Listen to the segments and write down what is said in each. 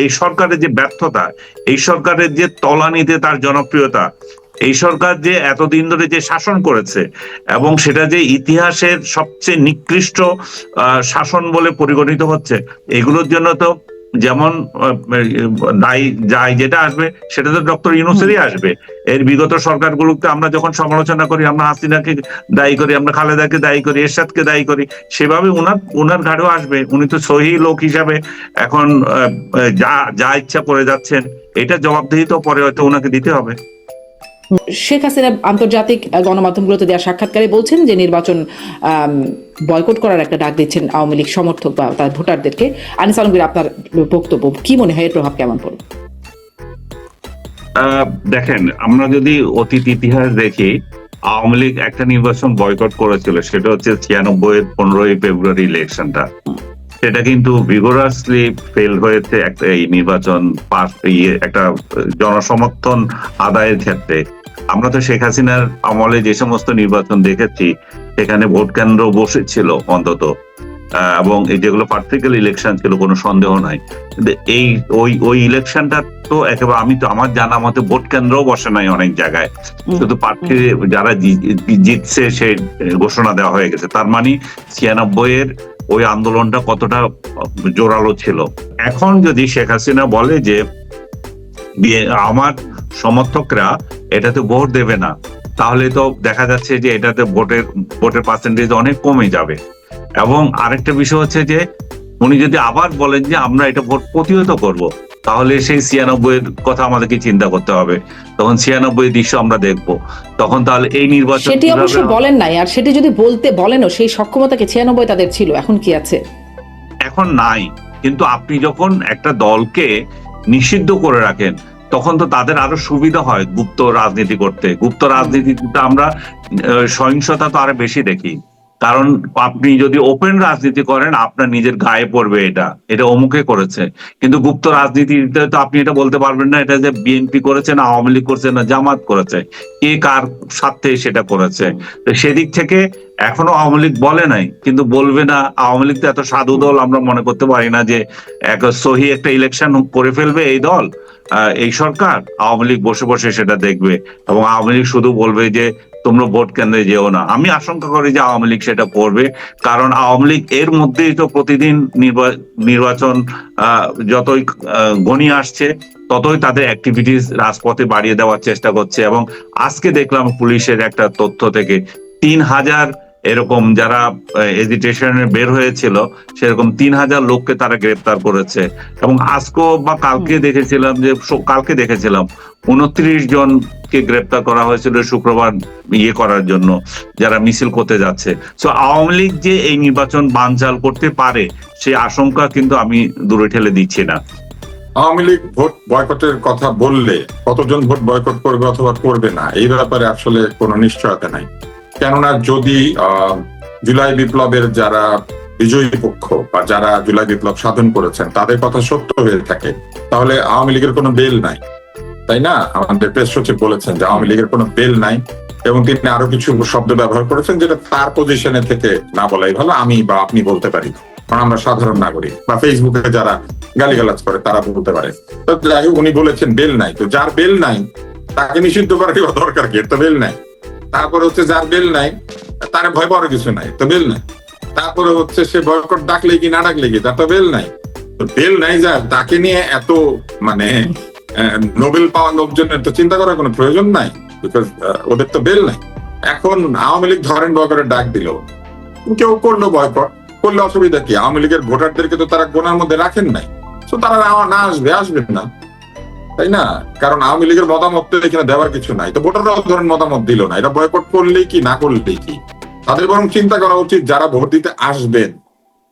এই সরকারের যে ব্যর্থতা, এই সরকারের যে তলানিতে তার জনপ্রিয়তা, এই সরকার যে এতদিন ধরে যে শাসন করেছে এবং সেটা যে ইতিহাসের সবচেয়ে নিকৃষ্ট শাসন বলে পরিগণিত হচ্ছে, এগুলোর জন্য তো যেমন যেটা আসবে সেটা তো ডক্টর ইউনুসেরই আসবে। এর বিগত সরকারগুলোকে আমরা যখন সমালোচনা করি আমরা হাসিনাকে দায়ী করি আমরা খালেদাকে দায়ী করি এরশাদকে দায়ী করি সেভাবে উনার উনার ঘাড়েও আসবে। উনি তো সহি লোক হিসাবে এখন যা যা ইচ্ছা করে যাচ্ছেন এটা জবাবদিহি তো পরে হয়তো ওনাকে দিতে হবে। শেখ হাসিনা আন্তর্জাতিক গণমাধ্যমগুলোতে দেওয়া সাক্ষাৎকারে বলছেন যে নির্বাচন বয়কট করার একটা ডাক দিচ্ছেন আওয়ামী লীগ সমর্থক বা তার ভোটারদেরকে। আনিস আলমগীর, আপনার বক্তব্য, কি মনে হয় এর প্রভাব কেমন পড়বে দেখেন, আমরা যদি অতীত ইতিহাস দেখি, আওয়ামী লীগ একটা নির্বাচন বয়কট করেছিল, সেটা হচ্ছে ছিয়ানব্বই এর পনেরোই ফেব্রুয়ারি ইলেকশনটা। সেটা কিন্তু ভিগোরাসলি ফেল হয়েছে একটা এই নির্বাচন পাস ইয়ে একটা জনসমর্থন আদায়ের ক্ষেত্রে। আমরা তো শেখ হাসিনার আমলে যে সমস্ত নির্বাচন দেখেছি সেখানে ভোট কেন্দ্র বসেছিল অন্তত। এবং এই যেগুলো পার্টিক্যাল ইলেকশন ছিল কোনো সন্দেহ নাই। এই ওই ওই ইলেকশনটা তো একেবারে আমি তো আমার জানা মতে ভোট কেন্দ্রও বসে নাই অনেক জায়গায়। শুধু প্রার্থী যারা জিতছে সে ঘোষণা দেওয়া হয়ে গেছে। তার মানে ছিয়ানব্বই এর ওই আন্দোলনটা কতটা জোরালো ছিল। এখন যদি শেখ হাসিনা বলে যে আমার সমর্থকরা এটাতে ভোট দেবে না, তাহলে তো দেখা যাচ্ছে যে এটাতে ভোটের ভোটের পার্সেন্টেজ অনেক কমে যাবে। এবং আরেকটা বিষয় হচ্ছে যে, উনি যদি আবার বলেন যে, আমরা এটা ভোট প্রতিহত করব তাহলে সেই ছিয়ানব্বই এর কথা আমাদেরকে চিন্তা করতে হবে। তখন ছিয়ানব্বই দৃশ্য আমরা দেখব। তখন তাহলে এই নির্বাচন সেটি অবশ্য বলেন নাই আর সেটি যদি বলতে বলেনও সেই সক্ষমতাকে ছিয়ানব্বই তাদের ছিল? এখন কি আছে? এখন নাই। কিন্তু আপনি যখন একটা দলকে নিষিদ্ধ করে রাখেন তখন তো তাদের আরও সুবিধা হয় গুপ্ত রাজনীতি করতে। গুপ্ত রাজনীতিতে আমরা সহিংসতা তো আরও বেশি দেখি। কারণ আপনি যদি ওপেন রাজনীতি করেন, আপনার নিজের গায়ে পড়বে এটা। এটা অমুকে করেছে। কিন্তু গুপ্ত রাজনীতিতে তো আপনি এটা বলতে পারবেন না, এটা যে বিএনপি করেছে না আওয়ামী লীগ করেছে না জামাত করেছে। কে কার স্বার্থে সেটা করেছে? তো সেদিক থেকে এখনও আওয়ামী লীগ বলে নাই, কিন্তু বলবে না। আওয়ামী লীগ তো এত সাধু দল, আমরা মনে করতে পারি না যে এক সহি একটা ইলেকশন করে ফেলবে এই দল। এই সরকার, আওয়ামী লীগ বসে বসে সেটা দেখবে। এবং আওয়ামী লীগ শুধু বলবে যে তোমরা ভোট কেন্দ্রে যেও না? আমি আশঙ্কা করি যে আওয়ামী লীগ সেটা করবে, কারণ আওয়ামী লীগ এর মধ্যেই তো প্রতিদিন নির্বা- নির্বাচন যতই ঘনিয়ে আসছে, ততই তাদের অ্যাক্টিভিটিস রাজপথে বাড়িয়ে দেওয়ার চেষ্টা করছে এবং আজকে দেখলাম পুলিশের একটা তথ্য থেকে তিন হাজার এরকম যারা এজিটেশনে বের হয়েছিল সেরকম তিন হাজার লোককে তারা গ্রেপ্তার করেছে। এবং আজকে বা কালকে দেখেছিলাম যে কালকে দেখেছিলাম উনত্রিশ জনকে গ্রেপ্তার করা হয়েছিল শুক্রবার ইয়ে করার জন্য যারা মিছিল করতে যাচ্ছে। সো আওয়ামী লীগ যে এই নির্বাচন বানচাল করতে পারে সেই আশঙ্কা কিন্তু আমি দূরে ঠেলে দিচ্ছি না। আওয়ামী লীগ ভোট বয়কটের কথা বললে কতজন ভোট বয়কট করবে অথবা করবে না এই ব্যাপারে আসলে কোনো নিশ্চয়তা নাই। কেননা যদি জুলাই বিপ্লবের যারা বিজয়ী পক্ষ বা যারা জুলাই বিপ্লব সাধন করেছেন, তাদের কথা সত্য হয়ে থাকে, তাহলে আওয়ামী লীগের কোনো বেল নাই। তাই না? আমাদের প্রেস সচিব বলেছেন যে আওয়ামী লীগের কোনো বেল নাই এবং তিনি আরও কিছু শব্দ ব্যবহার করেছেন যেটা তার পজিশনে থেকে না বলাই ভালো, আমি বা আপনি বলতে পারি। কারণ আমরা সাধারণ নাগরিক বা ফেসবুকে যারা গালিগালাজ করে, তারা বলতে পারে। তো যাই উনি বলেছেন বেল নাই। তো যার বেল নাই, তাকে নিষিদ্ধ করার দরকার কি? তো বেল নাই। তারপরে হচ্ছে যার বেল নাই, তার ভয় পাওয়ার কিছু নাই, তো বেল নাই। তারপরে হচ্ছে সে বয়কট ডাকলে কি না ডাকলে কি, তার তো বেল নাই। তো বেল নাই যার তাকে নিয়ে এত মানে নোবেল পাওয়া লোকজনের তো চিন্তা করার কোনো প্রয়োজন নাই বিকজ ওদের তো বেল নাই। এখন আওয়ামী লীগ ধরেন বয়কটের ডাক দিল। কেউ করল বয়কট, করলে অসুবিধা কি? আওয়ামী লীগের ভোটারদেরকে তো তারা গোনার মধ্যে রাখেন নাই। তো তারা না আসবে আসবেন না। তাই না? কারণ আওয়ামী লীগের মতামত তো এখানে দেওয়ার কিছু নাই। তো ভোটাররাও ধরেন মতামত দিল না। এটা বয়কট করলেই কি, না করলেই কি? তাদের বরং চিন্তা করা উচিত যারা ভোট দিতে আসবেন,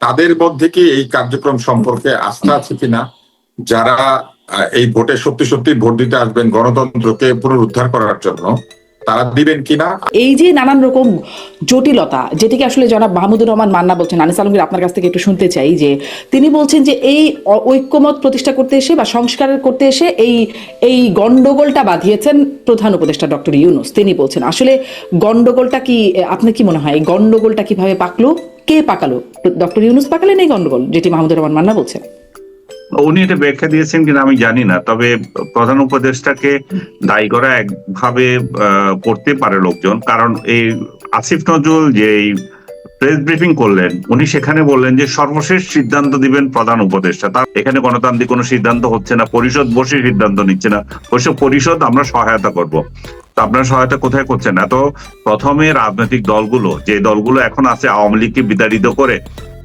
তাদের মধ্যে কি এই কার্যক্রম সম্পর্কে আস্থা আছে কিনা? যারা এই ভোটে সত্যি সত্যি ভোট দিতে আসবেন গণতন্ত্রকে পুনরুদ্ধার করার জন্য তারা দিবেন কিনা? এই যে নানান রকম জটিলতা, যেটিকে আসলে জনাব মাহমুদুর রহমান মান্না বলছেন, আনিস আলমগীর আপনার কাছ থেকে একটু শুনতে চাই, যে তিনি বলছেন যে এই ঐক্যমত প্রতিষ্ঠা করতে এসে বা সংস্কার করতে এসে এই এই গন্ডগোলটা বাঁধিয়েছেন প্রধান উপদেষ্টা ডক্টর ইউনুস। তিনি বলছেন, আসলে গন্ডগোলটা কি আপনার কি মনে হয়, এই গন্ডগোলটা কীভাবে পাকলো, কে পাকালো? ডক্টর ইউনুস পাকালেন এই গন্ডগোল, যেটি মাহমুদুর রহমান মান্না বলছেন। উনি এটা ব্যাখ্যা দিয়েছেন কিনা আমি জানি না, তবে প্রধান উপদেষ্টাকে দায়ী করা একভাবে করতে পারে লোকজন। কারণ এই আসিফ নজরুল যে প্রেস ব্রিফিং করলেন, উনি সেখানে বললেন যে সর্বশেষ সিদ্ধান্ত দিবেন প্রধান উপদেষ্টা। তার এখানে গণতান্ত্রিক কোনো সিদ্ধান্ত হচ্ছে না, পরিষদ বসে সিদ্ধান্ত নিচ্ছে না। অবশ্য পরিষদ আমরা সহায়তা করব। তো আপনার সহায়তা কোথায় করছেন? এত প্রথমে রাজনৈতিক দলগুলো, যে দলগুলো এখন আছে, আওয়ামী লীগকে বিতাড়িত করে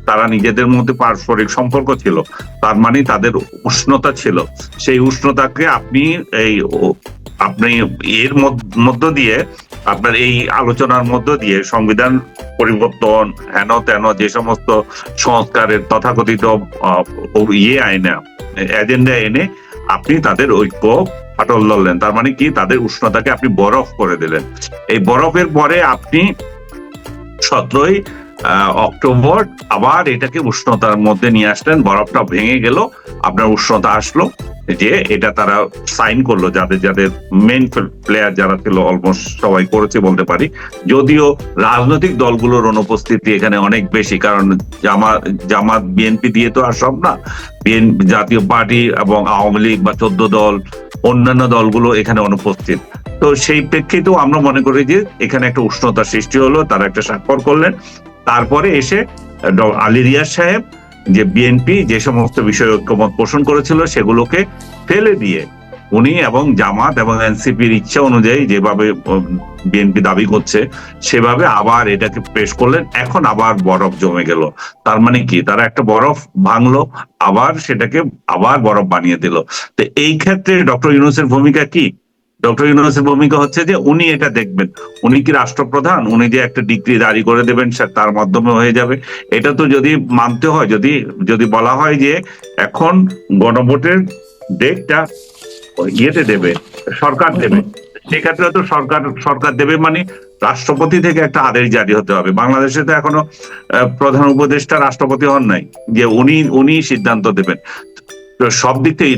তারা নিজেদের মধ্যে পারস্পরিক সম্পর্ক ছিল। তার মানে তাদের উষ্ণতা ছিল। সেই উষ্ণতাকে আপনি এই আপনি এর মধ্য- দিয়ে আপনার এই আলোচনার মধ্য দিয়ে সংবিধান পরিবর্তন, হেন তেন যে সমস্ত সংস্কারের তথাকথিত ইয়ে আইনে, এজেন্ডা এনে আপনি তাদের ঐক্য ফাটল ধরলেন। তার মানে কি? তাদের উষ্ণতাকে আপনি বরফ করে দিলেন। এই বরফের পরে আপনি সতেরোই অক্টোবর আবার এটাকে উষ্ণতার মধ্যে নিয়ে আসলেন। বরফটা ভেঙে গেল, আপনার উষ্ণতা আসলো। যে এটা তারা সাইন করল, যাদের যাদের মেন প্লেয়ার যারা ছিল অলমোস্ট সবাই করেছে বলতে পারি। যদিও রাজনৈতিক দলগুলোর অনুপস্থিতি এখানে অনেক বেশি, কারণ জামাত জামাত বিএনপি দিয়ে তো আর সব না। বিএন জাতীয় পার্টি এবং আওয়ামী লীগ বা চোদ্দ দল, অন্যান্য দলগুলো এখানে অনুপস্থিত। তো সেই প্রেক্ষিতেও আমরা মনে করি যে এখানে একটা উষ্ণতা সৃষ্টি হলো, তারা একটা স্বাক্ষর করলেন। তারপরে এসে আলী রিয়াজ সাহেব, যে বিএনপি যে সমস্ত বিষয়ে ঐক্যমত পোষণ করেছিল, সেগুলোকে ফেলে দিয়ে উনি এবং জামাত এবং এনসিপির ইচ্ছা অনুযায়ী যেভাবে বিএনপি দাবি করছে, সেভাবে আবার এটাকে পেশ করলেন। এখন আবার বরফ জমে গেল। তার মানে কি? তারা একটা বরফ ভাঙলো, আবার সেটাকে আবার বরফ বানিয়ে দিল। তো এই ক্ষেত্রে ডক্টর ইউনুসের ভূমিকা কি? ডক্টর ইউনুসের ভূমিকা হচ্ছে যে উনি এটা দেখবেন। উনি কি রাষ্ট্রপ্রধান? উনি যে একটা ডিগ্রি জারি করে দেবেন তার মাধ্যমে হয়ে যাবে। এটা তো যদি মানতে হয়, যদি যদি বলা হয় যে এখন গণভোটের ডেটটা ইয়েতে দেবে, সরকার দেবে। সেক্ষেত্রে তো সরকার সরকার দেবে মানে রাষ্ট্রপতি থেকে একটা আদেশ জারি হতে হবে। বাংলাদেশে তো এখনও প্রধান উপদেষ্টা রাষ্ট্রপতি হন নাই, যে উনি উনি সিদ্ধান্ত দেবেন। সব দিক থেকে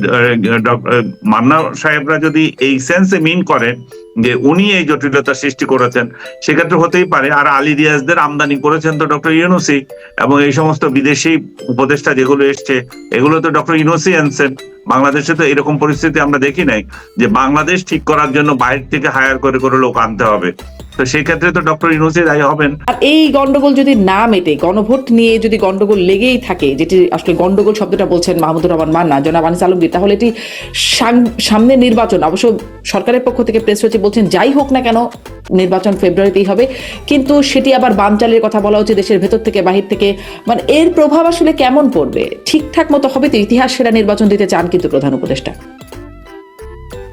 মান্না সাহেবরা যদি এই সেন্সে মিন করেন যে উনি এই জটিলতা সৃষ্টি করেছেন, সেক্ষেত্রে হতেই পারে। আর আলী রিয়াজদের আমদানি করেছেন তো ডক্টর ইউনুসি এবং এই সমস্ত বিদেশি উপদেষ্টা যেগুলো এসছে, এগুলো তো ডক্টর ইউনুসি আনছেন। বাংলাদেশে তো এরকম পরিস্থিতি আমরা দেখি নাই যে বাংলাদেশ ঠিক করার জন্য বাইরে থেকে হায়ার করে করে লোক আনতে হবে। তো সেই ক্ষেত্রে তো ডক্টর ইউনুসি দায়ী হবেন। আর এই গন্ডগোল যদি না মেটে, গণভোট নিয়ে যদি গন্ডগোল লেগেই থাকে, যেটি আসলে গন্ডগোল শব্দটা বলছেন মাহমুদুর রহমান মান্না, জনাব আনিস আলমগীর, তাহলে এটি সাম- সামনে নির্বাচন, অবশ্য সরকারের পক্ষ থেকে প্রেস সচিব বলছেন, যাই হোক না কেন, নির্বাচন ফেব্রুয়ারিতেই হবে। কিন্তু সেটি আবার বানচালের কথা বলা হচ্ছে দেশের ভেতর থেকে, বাহির থেকে। মানে এর প্রভাব আসলে কেমন পড়বে? ঠিকঠাক মতো হবে তো ইতিহাস সেরা নির্বাচন দিতে চান কিন্তু প্রধান উপদেষ্টা।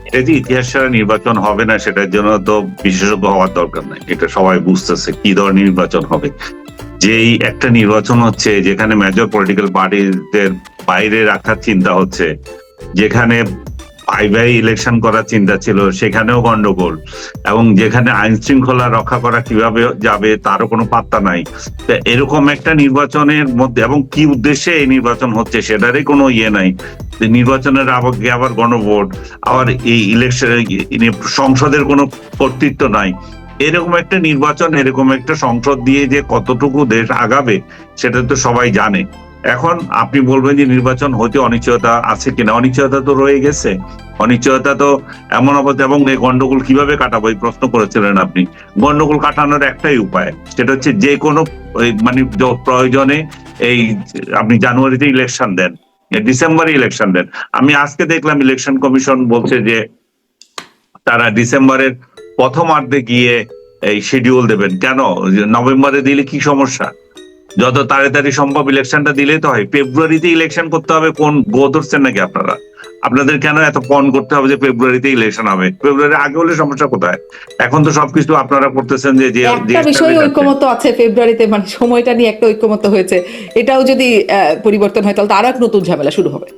এটা যে ইতিহাস ছাড়া নির্বাচন হবে না, সেটার জন্য তো বিশেষজ্ঞ হওয়ার দরকার নাই। এটা সবাই বুঝতেছে কি ধরনের নির্বাচন হবে। যেই একটা নির্বাচন হচ্ছে, যেখানে মেজর পলিটিক্যাল পার্টিদের বাইরে রাখার চিন্তা হচ্ছে, যেখানে ভাই ভাই ইলেকশন করার চিন্তা ছিল, সেখানেও গন্ডগোল। এবং যেখানে আইন শৃঙ্খলা রক্ষা করা কীভাবে যাবে, তারও কোনো পাত্তা নাই। এরকম একটা নির্বাচনের মধ্যে, এবং কি উদ্দেশ্যে এই নির্বাচন হচ্ছে, সেটারই কোনো ইয়ে নাই। নির্বাচনের আগে আবার গণভোট, আবার এই ইলেকশন সংসদের কোনো কর্তৃত্ব নাই। এরকম একটা নির্বাচন, এরকম একটা সংসদ দিয়ে যে কতটুকু দেশ আগাবে, সেটা তো সবাই জানে। এখন আপনি বলবেন যে নির্বাচন হতে অনিশ্চয়তা আছে কিনা? অনিশ্চয়তা তো রয়ে গেছে। অনিশ্চয়তা তো এমন অবস্থা এবং এই গন্ডগোল কীভাবে কাটাবো এই প্রশ্ন করেছিলেন আপনি। গন্ডগোল কাটানোর একটাই উপায়, সেটা হচ্ছে যে কোনো মানে প্রয়োজনে এই আপনি জানুয়ারিতে ইলেকশন দেন ডিসেম্বরে ইলেকশন দেন। আমি আজকে দেখলাম ইলেকশন কমিশন বলছে যে তারা ডিসেম্বরের প্রথমার্ধে গিয়ে এই শিডিউল দেবেন। কেন? নভেম্বরে দিলে কি সমস্যা? যত তাড়াতাড়ি সম্ভব ইলেকশনটা দিলেই তো হয়। ফেব্রুয়ারিতে ইলেকশন করতে হবে কোন গো ধরছেন নাকি আপনারা? আপনাদের কেন এত পণ করতে হবে যে ফেব্রুয়ারিতে ইলেকশন হবে? ফেব্রুয়ারি আগে হলে সমস্যা কোথায়? এখন তো সবকিছু আপনারা করতেছেন যে যে একটা বিষয়ে ঐক্যমত আছে ফেব্রুয়ারিতে মানে সময়টা নিয়ে একটা ঐক্যমত হয়েছে। এটাও যদি পরিবর্তন হয় তাহলে তো আরও এক নতুন ঝামেলা শুরু হবে।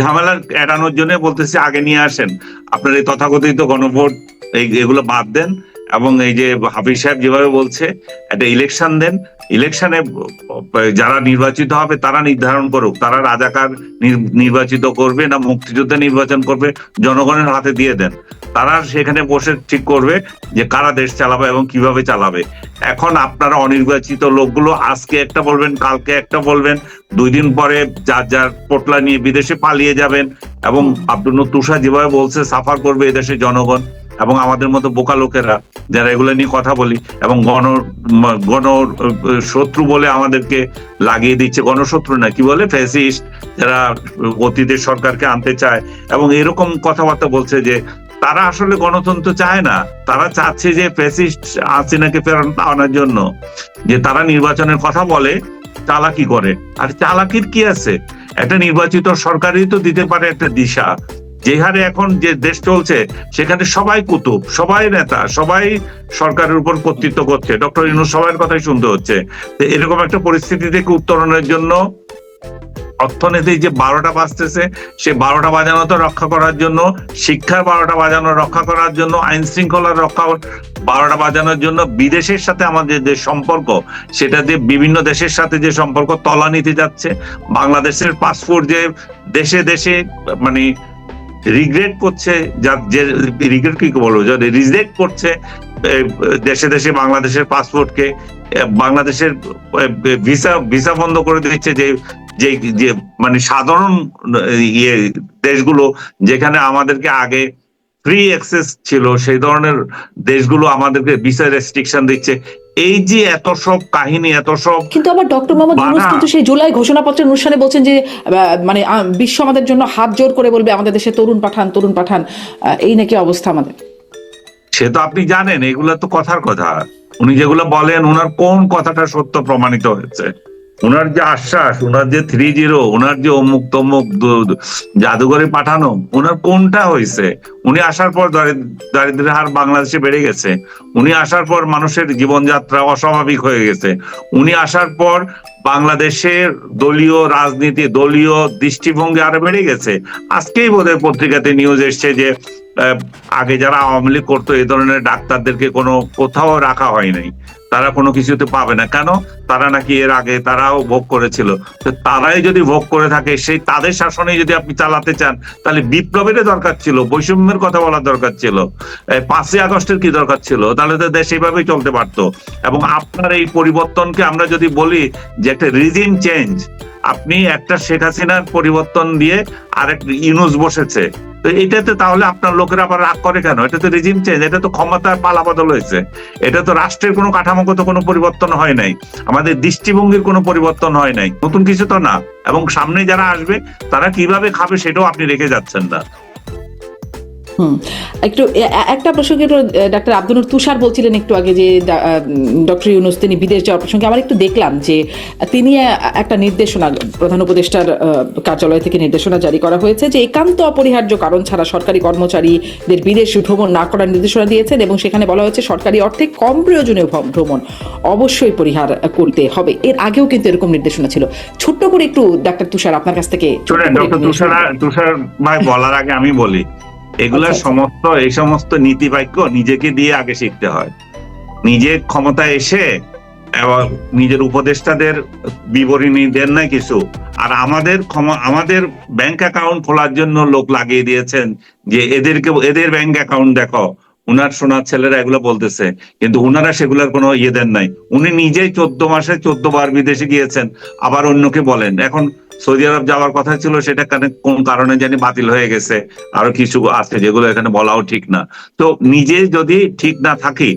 ঝামেলা এড়ানোর জন্য বলতেছি আগে নিয়ে আসেন। আপনার এই তথাকথিত গণভোট এগুলো বাদ দেন। এবং এই যে হাফিজ সাহেব যেভাবে বলছে, একটা ইলেকশন দেন। ইলেকশনে যারা নির্বাচিত হবে, তারা নির্ধারণ করুক। তারা রাজাকার নির্বাচিত করবে না মুক্তিযোদ্ধা নির্বাচন করবে, জনগণের হাতে দিয়ে দেন। তারা সেখানে বসে ঠিক করবে যে কারা দেশ চালাবে এবং কীভাবে চালাবে। এখন আপনারা অনির্বাচিত লোকগুলো আজকে একটা বলবেন, কালকে একটা বলবেন, দুই দিন পরে যার যার পোটলা নিয়ে বিদেশে পালিয়ে যাবেন এবং আব্দুল তুষার যেভাবে বলছে, সাফার করবে এদেশের জনগণ। এবং আমাদের মতো বোকা লোকেরা যারা এগুলো নিয়ে কথা বলি এবং গণ গণ শত্রু বলে আমাদেরকে লাগিয়ে দিচ্ছে। গণশত্রু না, কি বলে? ফ্যাসিস্ট যারা অতীতের সরকারকে আনতে চায়। এবং এরকম কথাবার্তা বলছে যে, তারা আসলে গণতন্ত্র চায় না। তারা চাচ্ছে যে ফ্যাসিস্ট হাসিনাকে ফেরত আনার জন্য। যে তারা নির্বাচনের কথা বলে, চালাকি করে। আর চালাকির কি আছে? একটা নির্বাচিত সরকারই তো দিতে পারে একটা দিশা। যে হারে এখন যে দেশ চলছে, সেখানে সবাই কুতুব, সবাই নেতা, সবাই সরকারের উপর কর্তৃত্ব করছে। ডক্টর ইনু সবার কথাই শুনতে হচ্ছে। এরকম একটা পরিস্থিতি থেকে উত্তরণের জন্য অর্থনীতি যে বারোটা বাজতেছে, সে বারোটা বাজানো তো রক্ষা করার জন্য, শিক্ষার বারোটা বাজানো রক্ষা করার জন্য, আইন শৃঙ্খলা রক্ষা বারোটা বাজানোর জন্য বিদেশের সাথে আমাদের যে সম্পর্ক, সেটা যে বিভিন্ন দেশের সাথে যে সম্পর্ক, তলানিতে যাচ্ছে। বাংলাদেশের পাসপোর্ট যে দেশে দেশে মানে রিগ্রেট করছে, যা যে রিগ্রেট কি বলব? যদি রিজেক্ট করছে দেশে দেশে বাংলাদেশের পাসপোর্টকে বাংলাদেশের ভিসা ভিসা বন্ধ করে দিচ্ছে যে যে যে মানে সাধারণ ইয়ে দেশগুলো যেখানে আমাদেরকে আগে ফ্রি অ্যাক্সেস ছিল, সেই ধরনের দেশগুলো আমাদেরকে ভিসা রেস্ট্রিকশন দিচ্ছে। এই যে এত সব কাহিনী এত সব কিন্তু আবার ডক্টর মোহাম্মদ ইউনুস কিন্তু সেই জুলাই ঘোষণাপত্রের অনুষ্ঠানে বলছেন যে মানে বিশ্ব আমাদের জন্য হাত জোর করে বলবে আমাদের দেশে তরুণ পাঠান তরুণ পাঠান এই নাকি অবস্থা আমাদের? সে তো আপনি জানেন এগুলো তো কথার কথা। উনি যেগুলো বলেন ওনার কোন কথাটা সত্য প্রমাণিত হয়েছে? ওনার যে আশ্বাস, ওনার যে থ্রি জিরো ওনার যে অমুক তমুক জাদুঘরে পাঠানো, ওনার কোনটা হয়েছে? উনি আসার পর দারিদ- দারিদ্র্যের হার বাংলাদেশে বেড়ে গেছে। উনি আসার পর মানুষের জীবনযাত্রা অস্বাভাবিক হয়ে গেছে। উনি আসার পর বাংলাদেশের দলীয় রাজনীতি, দলীয় দৃষ্টিভঙ্গি আরও বেড়ে গেছে। আজকেই বোধহয় পত্রিকাতে নিউজ এসছে যে আগে যারা আওয়ামী লীগ করতো এই ধরনের ডাক্তারদেরকে কোনো কোথাও রাখা হয় নাই। তারা কোনো কিছুতে পাবে না। কেন? তারা নাকি এর আগে তারাও ভোগ করেছিল। তো তারাই যদি ভোগ করে থাকে, সেই তাদের শাসনে যদি আপনি চালাতে চান, তাহলে বিপ্লবের দরকার ছিল, বৈষম্যের কথা বলার দরকার ছিল। পাঁচই আগস্টের কি দরকার ছিল? তাহলে তো দেশ এইভাবেই চলতে পারতো। এবং আপনার এই পরিবর্তনকে আমরা যদি বলি যে একটা রিজিম চেঞ্জ আপনি একটা শেখ হাসিনার পরিবর্তন দিয়ে আরেক ইউনুস বসেছে। তো এটাতে তাহলে আপনার লোকেরা আবার রাগ করে কেন? এটা তো রেজিম চেঞ্জ এটা তো ক্ষমতার পালা বদল হয়েছে। এটা তো রাষ্ট্রের কোনো কাঠামোগত কোনো পরিবর্তন হয় নাই। আমাদের দৃষ্টিভঙ্গির কোনো পরিবর্তন হয় নাই। নতুন কিছু তো না। এবং সামনে যারা আসবে, তারা কীভাবে খাবে সেটাও আপনি রেখে যাচ্ছেন না। হুম। একটু একটা প্রসঙ্গে ডাক্তার আব্দুল তুষার বলছিলেন একটু আগে যে ডক্টর ইউনুস তিনি বিদেশ যাওয়ার প্রসঙ্গে আমার একটু দেখলাম যে তিনি একটা নির্দেশনা প্রধান উপদেষ্টার কার্যালয় থেকে নির্দেশনা জারি করা হয়েছে যে একান্ত অপরিহার্য কারণ ছাড়া সরকারি কর্মচারীদের বিদেশ ভ্রমণ না করার নির্দেশনা দিয়েছেন এবং সেখানে বলা হয়েছে সরকারি অর্থে কম প্রয়োজনীয় ভ্রমণ অবশ্যই পরিহার করতে হবে। এর আগেও কিন্তু এরকম নির্দেশনা ছিল। ছোট্ট করে একটু ডাক্তার তুষার আপনার কাছ থেকে তুষার তুষার ভাই বলার আগে আমি বলি এগুলা আচ্ছা, আচ্ছা। সমস্ত এই সমস্ত নীতি বাক্য নিজেকে দিয়ে আগে শিখতে হয়। নিজের ক্ষমতা এসে এবং নিজের উপদেষ্টাদের বিবরণী দেন না কিছু। আর আমাদের ক্ষমা আমাদের ব্যাংক অ্যাকাউন্ট খোলার জন্য লোক লাগিয়ে দিয়েছেন যে এদেরকে এদের ব্যাংক অ্যাকাউন্ট দেখো। উনার সোনার ছেলেরা এগুলো বলতেছে। কিন্তু উনারা সেগুলোর কোনো ইয়ে দেন নাই। উনি নিজেই চোদ্দ মাসে চোদ্দ বার বিদেশে গিয়েছেন, আবার অন্যকে বলেন। এখন সৌদি আরব যাওয়ার কথা ছিল, সেটা কেন কোন কারণে জানি বাতিল হয়ে গেছে। আরও কিছু আছে যেগুলো এখানে বলাও ঠিক না। তো নিজে যদি ঠিক না থাকি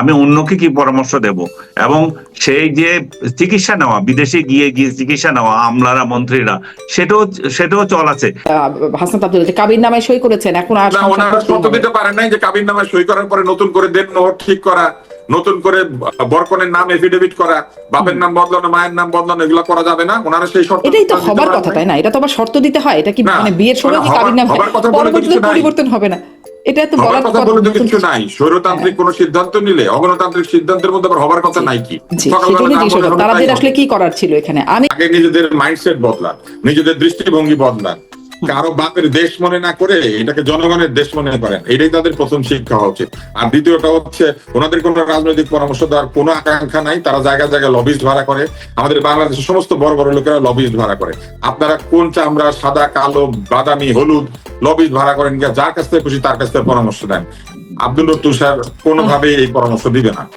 আমি অন্যকে কি পরামর্শ দেব? এবং সেই যে চিকিৎসা নেওয়া বিদেশে গিয়ে গিয়ে চিকিৎসা নেওয়া আমলারা মন্ত্রীরা সেটাও সেটাও চল আছে। আব্দুল যে কাবির নামায় সই করেছেন এখন আর ওনারা শর্ত দিতে পারেন নাই যে কাবির নামে সই করার পরে নতুন করে দেন নোট ঠিক করা নতুন করে বরকনের নাম এফিডেভিট করা বাপের নাম বদলানো মায়ের নাম বদলানো এগুলো করা যাবে না। ওনারা সেই শর্ত এটাই তো হবার কথা তাই না? এটা তো আবার শর্ত দিতে হয় এটা কি মানে বিয়ের সময় কি কাবির নাম হবার কথা পরবর্তীতে পরিবর্তন হবে না? এটা তো বলার কথা বলে কিছু নাই। স্বৈরতান্ত্রিক কোন সিদ্ধান্ত নিলে অগণতান্ত্রিক সিদ্ধান্তের মধ্যে আবার হবার কথা নাই কি? তাই আসলে কি করার ছিল এখানে? আমি আগে নিজেদের মাইন্ডসেট বদলান নিজেদের দৃষ্টিভঙ্গি বদলান। কারও বাপের দেশ মনে না করে এটাকে জনগণের দেশ মনে করেন। এটাই তাদের প্রথম শিক্ষা হওয়া উচিত আর দ্বিতীয়টা হচ্ছে, ওনাদের কোনো রাজনৈতিক পরামর্শ দেওয়ার কোনো আকাঙ্ক্ষা নাই। তারা জায়গায় জায়গায় লবিস্ট ভাড়া করে। আমাদের বাংলাদেশের সমস্ত বড় বড় লোকেরা লবিস্ট ভাড়া করে। আপনারা কোন চামড়া, সাদা, কালো, বাদামি, হলুদ লবিস্ট ভাড়া করেন যার কাছ থেকে খুশি তার কাছ থেকে পরামর্শ দেন। আব্দুল তুষার কোনোভাবেই এই পরামর্শ দিবে না।